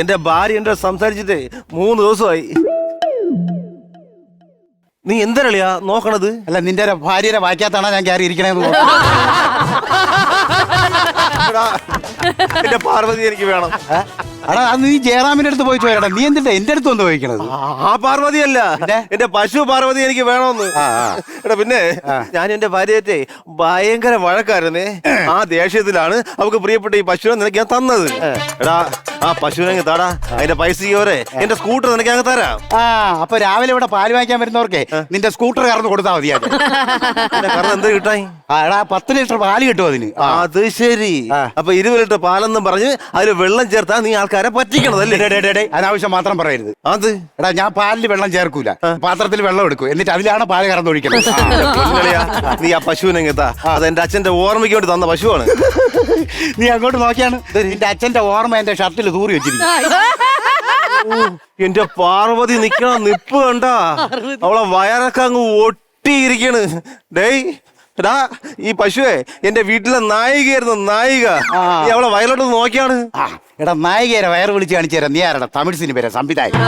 എന്റെ ഭാര്യ എന്റെ സംസാരിച്ചിട്ട് മൂന്ന് ദിവസമായി. നീ എന്തരളിയാ നോക്കണത്? അല്ല നിന്റെ ഭാര്യയുടെ വായിക്കാത്താണോ ഞാൻ കയറി ഇരിക്കണേന്ന് എന്റെ പാർവതി എനിക്ക് വേണം. അത് നീ ജയറാമിന്റെ അടുത്ത് പോയി ചോദിക്കടാ. നീ എന്തിട്ടാ എന്റെ അടുത്ത് വന്ന് ചോദിക്കണത്? ആ പാർവതി അല്ല? എന്റെ പശു പാർവതി എനിക്ക് വേണമെന്ന്. എടാ പിന്നെ ഞാൻ എന്റെ ഭാര്യയറ്റേ ഭയങ്കര വഴക്കായിരുന്നേ. ആ ദേഷ്യത്തിലാണ് അവക്ക് പ്രിയപ്പെട്ട ഈ പശുവിനെ നിനക്ക് ഞാൻ തന്നത്. എടാ ആ പശുവിനെ താടാ. അതിന്റെ പൈസയോരെ എന്റെ സ്കൂട്ടർ നിനക്ക് അങ്ങ് തരാം. ആ അപ്പൊ രാവിലെ ഇവിടെ പാൽ വാങ്ങിക്കാൻ വരുന്നവർക്കെ നിന്റെ സ്കൂട്ടർ കറന്ന് കൊടുത്താൽ മതി കറന്ന് എന്ത് കിട്ടായി? ആടാ പത്ത് ലിറ്റർ പാൽ കിട്ടും അതിന്. അത് ശരി. അപ്പൊ ഇരുപത് ലിറ്റർ പാലെന്നും പറഞ്ഞ് അതിൽ വെള്ളം ചേർത്താ നീ ആൾക്കാരെ പറ്റിക്കണതല്ലേ അനാവശ്യം മാത്രം പറയരുത്. അത്? എടാ ഞാൻ പാലിൽ വെള്ളം ചേർക്കൂല. പാത്രത്തിൽ വെള്ളം എടുക്കും. എന്നിട്ട് അതിലാണ് പാൽ കറന്നൊഴിക്കുന്നത് ഒഴിക്കണത്. നീ ആ പശുവിനെ എത്താ അത് എന്റെ അച്ഛന്റെ ഓർമ്മയ്ക്ക് വേണ്ടി തന്ന പശുവാണ്. നീ അങ്ങോട്ട് നോക്കിയാണ്. നിന്റെ അച്ഛന്റെ ഓർമ്മ എന്റെ ഷർട്ടിൽ തൂറി വെച്ചിരിക്കും എന്റെ പാർവതി നിക്കണ നിപ്പ് കണ്ട. അവളെ വയറൊക്കെ അങ്ങ് ഒട്ടിയിരിക്കണ്. ഡേയ് എടാ ഈ പശുവേ എന്റെ വീട്ടിലെ നായികയായിരുന്നു നായിക. ആ. നീ അവളെ വയലോട്ട് നോക്കിയാണ്. ആ എടാ നായികേരെ വയറ് വിളിച്ച് കാണിച്ചു തരാം. നീ ആരടാ? തമിഴ് സിനിമ സംവിധായകൻ.